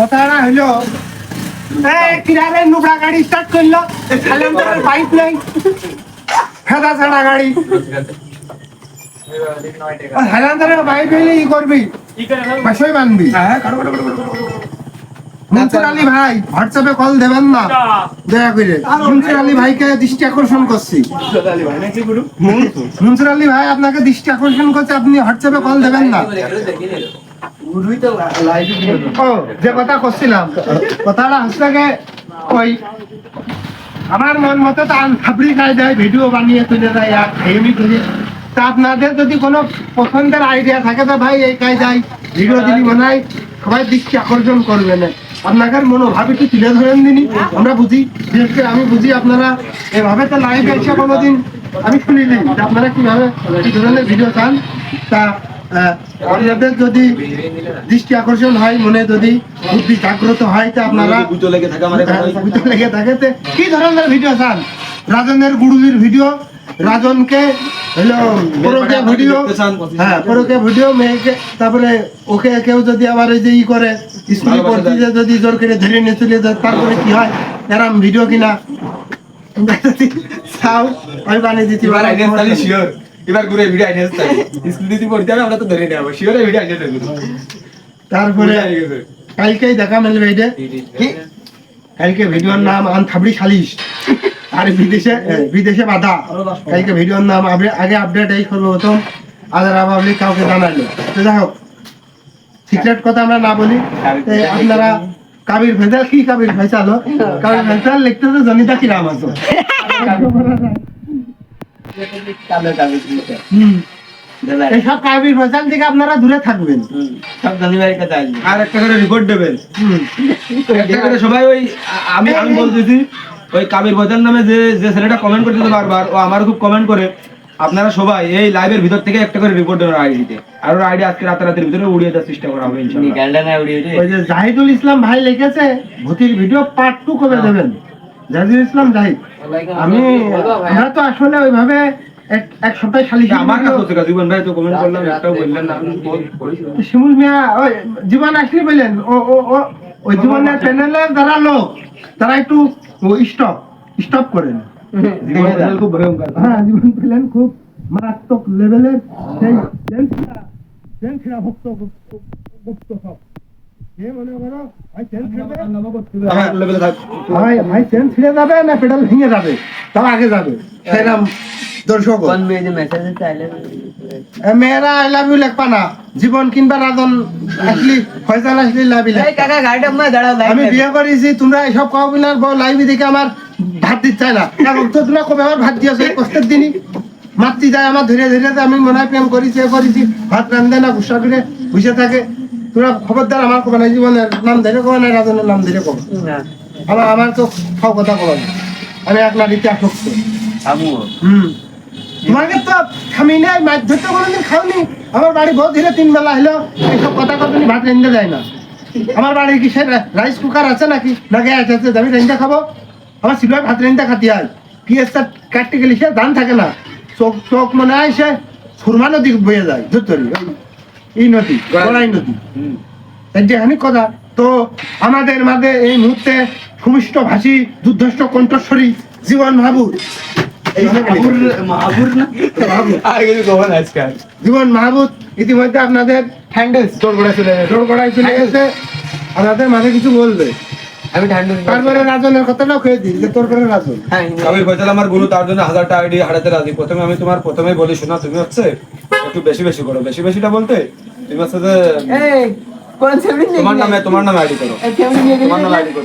কথাটা কিরারে নোবড়া গাড়ি স্টার্ট করল? নাই ফেদা ছাড়া গাড়ি। সাইলেন্সারের পাইপ হইলে ই করবি। বাসই বানবি। মনসুর আলী ভাই হোয়াটসঅ্যাপে কল দেবেন না। দয়া করে। মনসুর আলী ভাইকে দৃষ্টি আকর্ষণ করছি। মনসুর আলী ভাই আপনাকে দৃষ্টি আকর্ষণ করছে আপনি হোয়াটসঅ্যাপে কল দেবেন না। আমার মন মতো আন খাই দেয়, ভিডিও বানিয়ে তুলে দেয় তা আপনাদের যদি কোনো পছন্দের আইডিয়া থাকে তো ভাই, এই কাজ যাই ভিডিও যদি বানাই, সবাই দৃষ্টি আকর্ষণ করবে না। আপনাকে মনোভাব একটু তুলে ধরেন দিনই আমরা বুঝি, বিশেষ করে আমি বুঝি আপনারা এভাবে তো লাইভ এসে কোনোদিন আমি শুনিনি। আপনারা কীভাবে কি ধরনের ভিডিও চান? তা আপনাদের যদি দৃষ্টি আকর্ষণ হয় মনে যদি বুদ্ধি জাগ্রত হয় তা আপনারা লেগে থাকে কি ধরনের ভিডিও চান রাজনের গুড়ুলির ভিডিও রাজনকে হলো পরকে ভিডিও হ্যাঁ পরকে ভিডিও মেয়েকে তারপরে ওকে কেউ যদি আবার ওই যে ই করে স্কুলে পড়তে যদি জোর করে ধরে নিয়ে চলে যায় তারপরে কি হয়? এরম ভিডিও কিনা? তোমরা চাও আমি বানিয়ে দিতে পারি। এবার ঘুরে ভিডিও স্কুল দিতে পড়তে আমরা তো ধরে নেব। শিওর ভিডিও তারপরে কালকেই দেখা মিলবে এটা। কালকে ভিডিওর নাম আন থাবড়ি সালিশ। আর বিদেশে বিদেশে বাধা। কালকে ভিডিওর নাম আগে আপডেট এই করব প্রথম। আদার কাউকে জানাইলো। তো যাই হোক সিক্রেট কথা আমরা না বলি। আপনারা কাবির ভেজাল কি কাবির ভেজাল? কাবির ভেজাল লিখতে তো জনিতা কি নাম আছে? হুম। এইসব কাবির থেকে আপনারা দূরে থাকবেন। আর একটা করে রিপোর্ট দেবেন। একটা করে সবাই ওই আমি আমি বলতেছি ওই কাবির নামে যে যে ছেলেটা কমেন্ট করতেছে বারবার ও আমার খুব কমেন্ট করে। আপনারা সবাই এই লাইভের ভিতর থেকে একটা করে রিপোর্ট দেবেন আইডিতে আর ওর আইডি আজকে রাতারাতির ভিতরে উড়িয়ে দেওয়ার চেষ্টা করা হবে ইনশাআল্লাহ। ওই যে জাহিদুল ইসলাম ভাই লিখেছে ভূতির ভিডিও পার্ট টু কবে দেবেন। জাহিদুল ইসলাম জাহিদ। আমি আমরা তো আসলে ওইভাবে এক সপ্তাহে খালি আমার কাছে হচ্ছে জীবন ভাই তো কমেন্ট করলাম একটাও বললেন না। শিমুল মিয়া ওই জীবন আসলে বললেন ও ও ও ওই জীবনের প্যানেলের যারা লোক তারা একটু স্টপ স্টপ করেন। খুব ভয়ঙ্কর। হ্যাঁ জীবন পেলেন খুব মারাত্মক লেভেলের সেই জেনছিরা জেনছিরা ভক্ত গুপ্ত গুপ্ত সব। ছিঁড়ে যাবে না পেডাল ভেঙে যাবে? তাও আগে যাবে। সেরকম দর্শক মেয়েরা আই লাভ ইউ লেখবা না। জীবন কিংবা রাজন আসলি ফয়সাল আসলি লাভ আমি বিয়ে করেছি তোমরা এসব কাউ বউ লাইভে দেখে আমার ভাত দিতে চায় না তো তোমরা কবে আমার ভাত দিয়েছ? এই কষ্টের দিনই। মাতৃ যায় আমার ধীরে ধীরে আমি মনে হয় প্রেম করেছি এ করেছি। ভাত রান্ধে না গুসা করে বসে থাকে। তোমরা খবরদার আমার কবে না জীবনের নাম ধরে কবে না রাজনের নাম ধরে কবে। আমার আমার তো সব কথা কবে আমি এক নারীতে আসক্ত। হুম। তোমাকে তো খামি নাই মাছ ধরতে কোনোদিন খাওনি? আমার বাড়ি বহুত ধীরে তিন বেলা হলো এইসব কথা কথা ভাত রেন্দে যায় না। আমার বাড়ি কি সে রাইস কুকার আছে নাকি? না গ্যাস আছে আমি রেন্দা খাব। আমার সিলভার ভাত রেন্দা খাতে হয়। পিঁয়াজটা কাটতে গেলে সে ধান থাকে না। চোখ চোখ মনে হয় সে সুরমা নদী বয়ে যায় ধুতরি এই নদী গড়াই নদী। যেখানে কথা তো আমাদের মাঝে এই মুহূর্তে সুমিষ্ট ভাষী যুদ্ধষ্ট কণ্ঠস্বরী জীবন কিছু জীবন মাহবুদ ইতিমধ্যে আপনাদের চলে জোর করাই চলে গেছে। আপনাদের মাঝে কিছু বলবে। আমি হ্যান্ডেল তারপরে রাজনের কথাটাও খেয়ে দিই যে তোর করে রাজন কাবির ফয়সাল আমার গুরু তার জন্য আইডি হারাতে রাজি। প্রথমে আমি তোমার প্রথমে বলি শোনা তুমি হচ্ছে একটু বেশি বেশি করো বেশি বেশিটা বলতে? তুমি হচ্ছে যে তোমার নামে তোমার নামে আইডি করো। তোমার নামে আইডি করো।